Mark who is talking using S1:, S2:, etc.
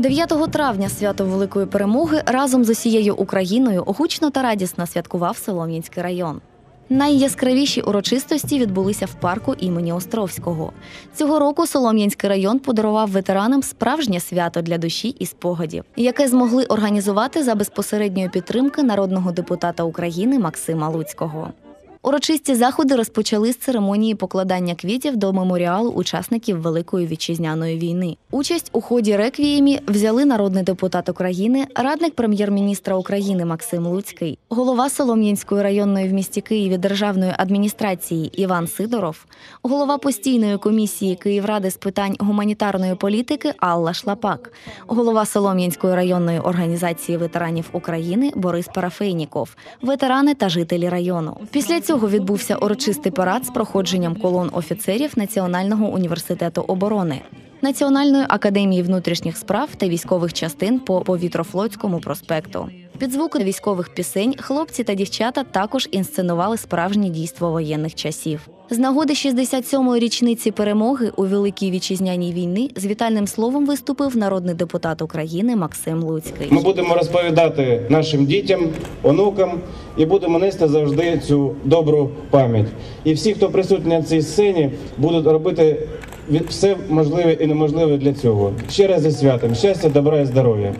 S1: 9 травня свято Великої перемоги разом з усією Україною гучно та радісно святкував Солом'янський район. Найяскравіші урочистості відбулися в парку імені Островського. Цього року Солом'янський район подарував ветеранам справжнє свято для душі і спогадів, яке змогли організувати за безпосередньої підтримки народного депутата України Максима Луцького. Урочисті заходи розпочали з церемонії покладання квітів до меморіалу учасників Великої вітчизняної війни. Участь у ході реквіємі взяли народний депутат України, радник прем'єр-міністра України Максим Луцький, голова Солом'янської районної в місті Києві державної адміністрації Іван Сидоров, голова постійної комісії Київради з питань гуманітарної політики Алла Шлапак, голова Солом'янської районної організації ветеранів України Борис Парафейніков, ветерани та жителі району. Після цього відбувся урочистий парад з проходженням колон офіцерів Національного університету оборони. Національної академії внутрішніх справ та військових частин по повітрофлотському проспекту. Під звуки військових пісень хлопці та дівчата також інсценували справжнє дійство воєнних часів. З нагоди 67-ї річниці перемоги у Великій вітчизняній війни з вітальним словом виступив народний депутат України Максим Луцький.
S2: Ми будемо розповідати нашим дітям, онукам і будемо нести завжди цю добру пам'ять. І всі, хто присутні на цій сцені, будуть робити все можливе і неможливе для цього. Ще раз зі святом, щастя, добра і здоров'я.